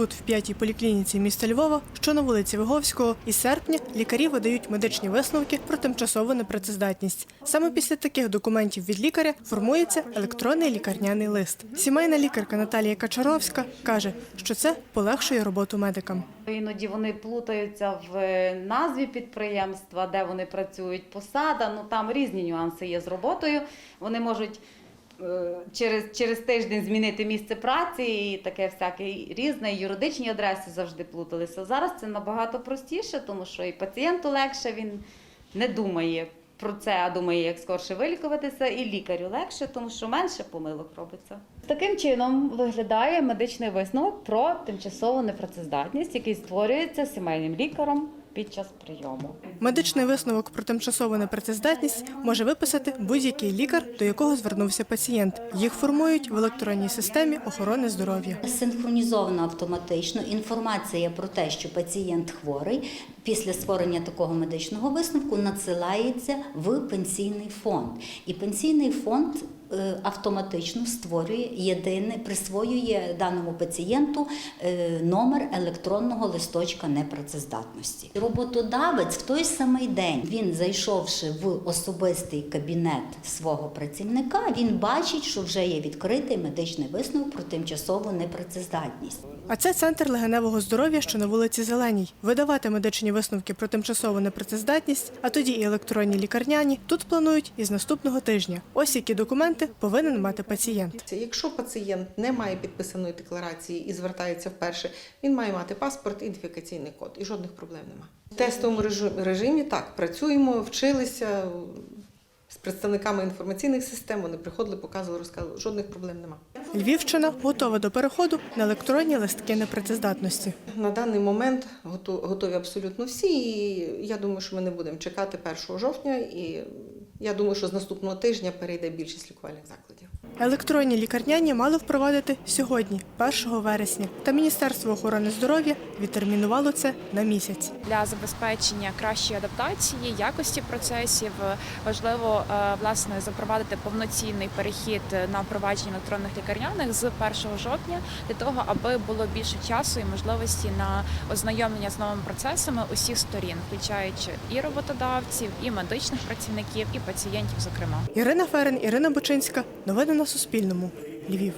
тут, в п'ятій поліклініці міста Львова, що на вулиці Виговського, із серпня лікарі видають медичні висновки про тимчасову непрацездатність. Саме після таких документів від лікаря формується електронний лікарняний лист. Сімейна лікарка Наталія Качаровська каже, що це полегшує роботу медикам. Іноді вони плутаються в назві підприємства, де вони працюють, посада. Ну там різні нюанси є з роботою. Вони можуть е, через, через тиждень змінити місце праці і таке всяке різне. І юридичні адреси завжди плуталися. Зараз це набагато простіше, тому що і пацієнту легше він не думає. Про це, а думає, як скорше вилікуватися, і лікарю легше, тому що менше помилок робиться. Таким чином виглядає медичний висновок про тимчасову непрацездатність, який створюється сімейним лікарем під час прийому. Медичний висновок про тимчасову непрацездатність може виписати будь-який лікар, до якого звернувся пацієнт. Їх формують в електронній системі охорони здоров'я. Синхронізовано автоматично інформація про те, що пацієнт хворий після створення такого медичного висновку надсилається в пенсійний фонд. І пенсійний фонд автоматично створює єдине, присвоює даному пацієнту е, номер електронного листочка непрацездатності. Роботодавець в той самий день він, зайшовши в особистий кабінет свого працівника, він бачить, що вже є відкритий медичний висновок про тимчасову непрацездатність. А це центр легеневого здоров'я, що на вулиці Зеленій. Видавати медичні висновки про тимчасову непрацездатність, а тоді і електронні лікарняні тут планують із наступного тижня. Ось які документи повинен мати пацієнт. Якщо пацієнт не має підписаної декларації і звертається вперше, він має мати паспорт, ідентифікаційний код і жодних проблем немає. В тестовому режи- режимі так працюємо, вчилися з представниками інформаційних систем. Вони приходили, показували, розказували. Жодних проблем немає. Львівщина готова до переходу на електронні листки непрацездатності. На даний момент готові абсолютно всі. І я думаю, що ми не будемо чекати 1 жовтня. І я думаю, що з наступного тижня перейде більшість лікувальних закладів. Електронні лікарняні мали впровадити сьогодні, 1 вересня. Та Міністерство охорони здоров'я відтермінувало це на місяць. для забезпечення кращої адаптації, якості процесів важливо е, власне запровадити повноцінний перехід на впровадження електронних лікарняних з 1 жовтня для того, аби було більше часу і можливості на ознайомлення з новими процесами усіх сторін, включаючи і роботодавців, і медичних працівників, і пацієнтів, зокрема. Ірина Ферен, Ірина Бочинська. Новини на Суспільному. Львів.